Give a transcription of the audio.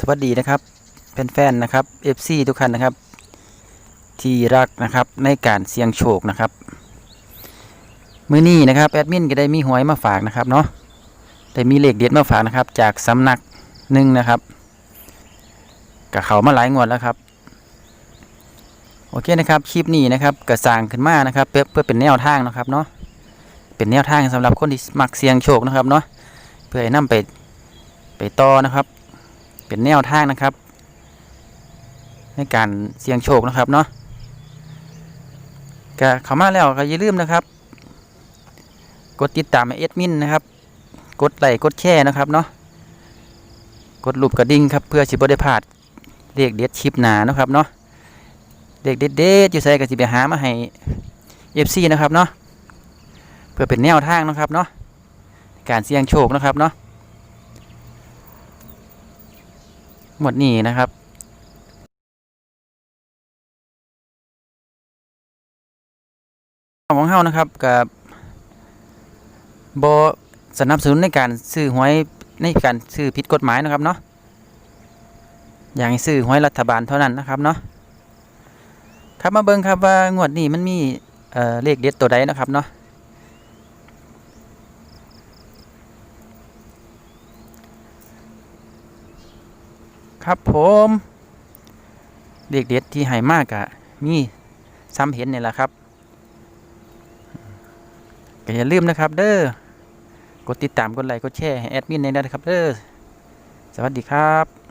สวัสดีนะครับแฟนๆนะครับ FC ทุกท่านนะครับ ที่รักนะครับในการเสี่ยงโชคนะครับมื้อนี้นะครับแอดมินก็ได้มีหวยมาฝากนะครับเนาะได้มีเลขเด็ดมาฝากนะครับ จากสำนักหนึ่งนะครับกับเขามาหลายงวดแล้วครับโอเคนะครับคลิปนี้นะครับกระสร้างขึ้นมานะครับ เพื่อเพื่อเป็นแนวทางนะครับเนาะเป็นแนวทางสำหรับคนที่มักเสี่ยงโชคนะครับเนาะเพื่อให้นำไปไปต่อนะครับ เป็นแนวทางนะครับ ในการเสี่ยงโชคนะครับเนาะก็เข้ามาแล้วก็อย่าลืมนะครับ กดติดตามเอ็ดมินนะครับ กดไลค์กดแชร์นะครับเนาะกดรูปกระดิ่งครับเพื่อสิบได้พลาดเด็กเด็ดชิปหนานะครับเนาะเด็กเด็ดเด็ดอยู่ใส่ก็สิไปหามาให้เอฟซีนะครับเนาะเพื่อเป็นแนวทางนะครับเนาะการเสี่ยงโชคนะครับเนาะ หมดนี้นะครับของเฮานะครับกับบสนับสนุนในการซื้อหวยในการซื้อผิดกฎหมายนะครับเนาะอย่างซื้อหวยรัฐบาลเท่านั้นนะครับเนาะครับมาเบิ่งครับว่างวดนี้มันมีเเลขเด็ดตัวใดนะครับเนาะ ครับผมเลขเด็ดที่หายมากอะมีซ้ำเห็นนี่แหละครับก็อย่าลืมนะครับ เด้อกดติดตามกดไลค์กดแชร์ให้แอดมินในนะครับเด้อสวัสดีครับ